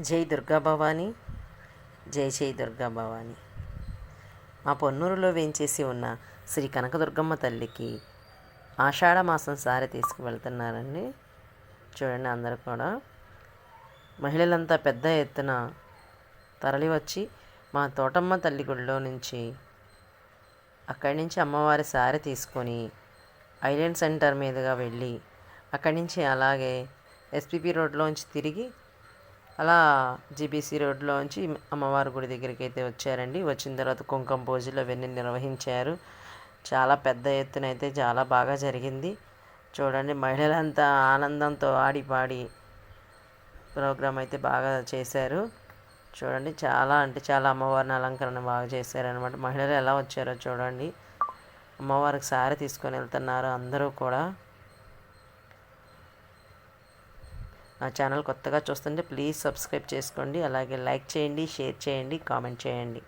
జై దుర్గా భవాని జై జై దుర్గా భవాని. మా పొన్నూరులో వేంచేసి ఉన్న శ్రీ కనకదుర్గమ్మ తల్లికి ఆషాఢమాసం సారి తీసుకువెళ్తున్నారండి. చూడండి అందరూ కూడా. మహిళలంతా పెద్ద ఎత్తున తరలి వచ్చి మా తోటమ్మ తల్లి గుడిలో నుంచి అక్కడి నుంచి అమ్మవారి సారి తీసుకొని ఐలాండ్ సెంటర్ మీదుగా వెళ్ళి అక్కడి నుంచి అలాగే ఎస్పిపి రోడ్లోంచి తిరిగి అలా జీబీసీ రోడ్లోంచి అమ్మవారి గుడి దగ్గరికి అయితే వచ్చారండి. వచ్చిన తర్వాత కుంకుమ పూజలు అవన్నీ నిర్వహించారు. చాలా పెద్ద ఎత్తున అయితే చాలా బాగా జరిగింది. చూడండి మహిళలంతా ఆనందంతో ఆడి పాడి ప్రోగ్రాం అయితే బాగా చేశారు. చూడండి చాలా అంటే చాలా అమ్మవారిని అలంకరణ బాగా చేశారనమాట మహిళలు ఎలా వచ్చారో చూడండి. అమ్మవారికి సారి తీసుకొని వెళ్తున్నారు అందరూ కూడా. నా ఛానల్ కొత్తగా చూస్తుంటే ప్లీజ్ సబ్స్క్రైబ్ చేసుకోండి. అలాగే లైక్ చేయండి షేర్ చేయండి కామెంట్ చేయండి.